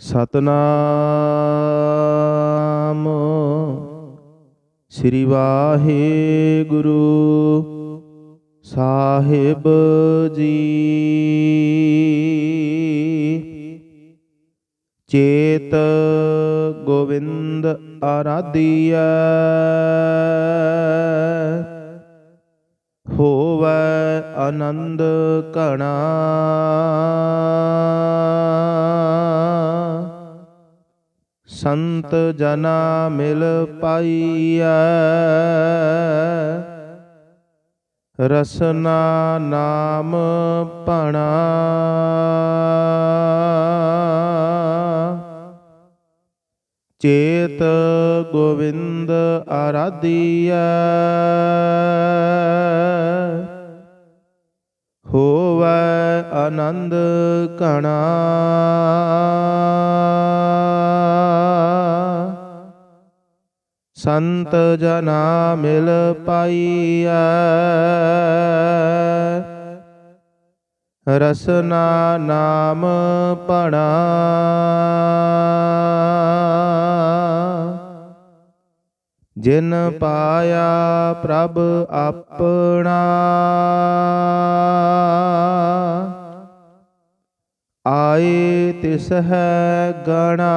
ਸਤਨਾਮ। ਸ੍ਰੀ ਵਾਹਿਗੁਰੂ ਸਾਹਿਬ ਜੀ। ਚੇਤ ਗੋਵਿੰਦ ਆਰਾਧੀਐ। ਹੋਵੇ ਆਨੰਦ ਘਣਾ। ਸੰਤ ਜਨਾ ਮਿਲ ਪਾਈਐ। ਰਸਨਾ ਨਾਮ ਪਣਾ ਚੇਤ ਗੋਵਿੰਦ ਆਰਾਧੀਐ। ਹੋਵੈ ਆਨੰਦ ਘਣਾ। ਸੰਤ ਜਨਾ ਮਿਲ ਪਾਈਐ। ਰਸਨਾ ਨਾਮ ਪਣਾ। ਜਿਨ ਪਾਇਆ ਪ੍ਰਭ ਆਪਣਾ। ਆਏ ਤਿਸ ਹੈ ਗਣਾ।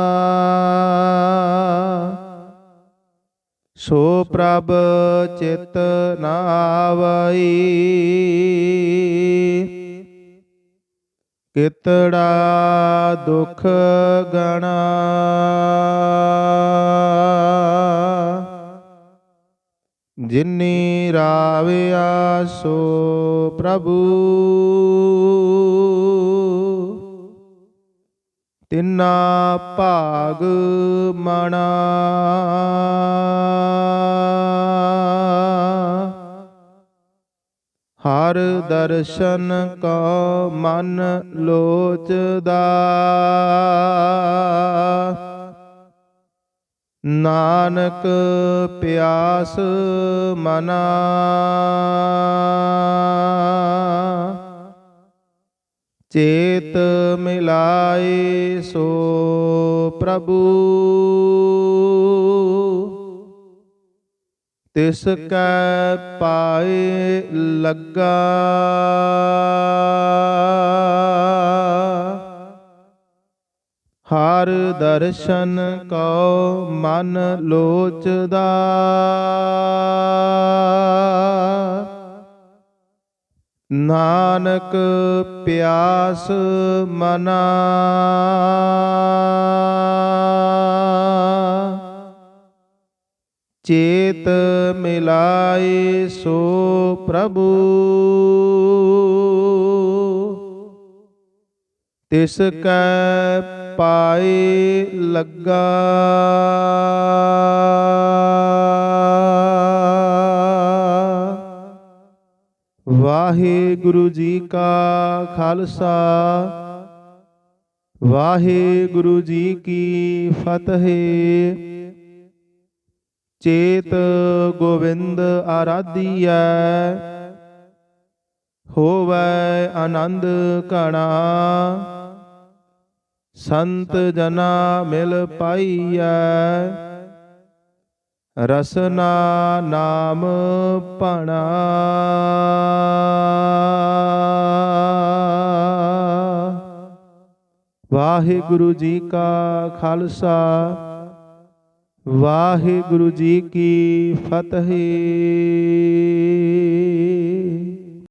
ਸੋ ਪ੍ਰਭ ਚਿਤ ਨਾਵਈ। ਕਿਤੜਾ ਦੁਖ ਗਣਾ। ਜਿਨੀ ਰਾਵਿਆ ਸੋ ਪ੍ਰਭੂ। ਤਿੰਨਾ ਭਾਗ ਮਣਾ। ਹਰ ਦਰਸ਼ਨ ਕੋ ਮਨ ਲੋਚਦਾ। ਨਾਨਕ ਪਿਆਸ ਮਨਾ। ਚੇਤ ਮਿਲਾਏ ਸੋ ਪ੍ਰਭੂ। ਤਿਸ ਕੈ ਪਾਏ ਲੱਗਾ। ਹਰ ਦਰਸ਼ਨ ਕਉ ਮਨ ਲੋਚਦਾ। ਨਾਨਕ ਪਿਆਸ ਮਨਾ। ਚੇਤ ਮਿਲਾਏ ਸੋ ਪ੍ਰਭੂ। ਤਿਸ ਕੈ ਪਾਏ ਲੱਗਾ। ਵਾਹਿਗੁਰੂ ਜੀ ਕਾ ਖਾਲਸਾ। ਵਾਹਿਗੁਰੂ ਜੀ ਕੀ ਫਤਿਹ। ਚੇਤ ਗੋਵਿੰਦ ਆਰਾਧੀਐ, ਹੋਵੈ ਆਨੰਦ ਘਣਾ। ਸੰਤ ਜਨਾ ਮਿਲ ਪਾਈਐ, ਰਸਨਾ ਨਾਮ ਪਣਾ ਵਾਹਿਗੁਰੂ ਜੀ ਕਾ ਖਾਲਸਾ ਵਾਹਿਗੁਰੂ ਜੀ ਕੀ ਫਤਿਹ।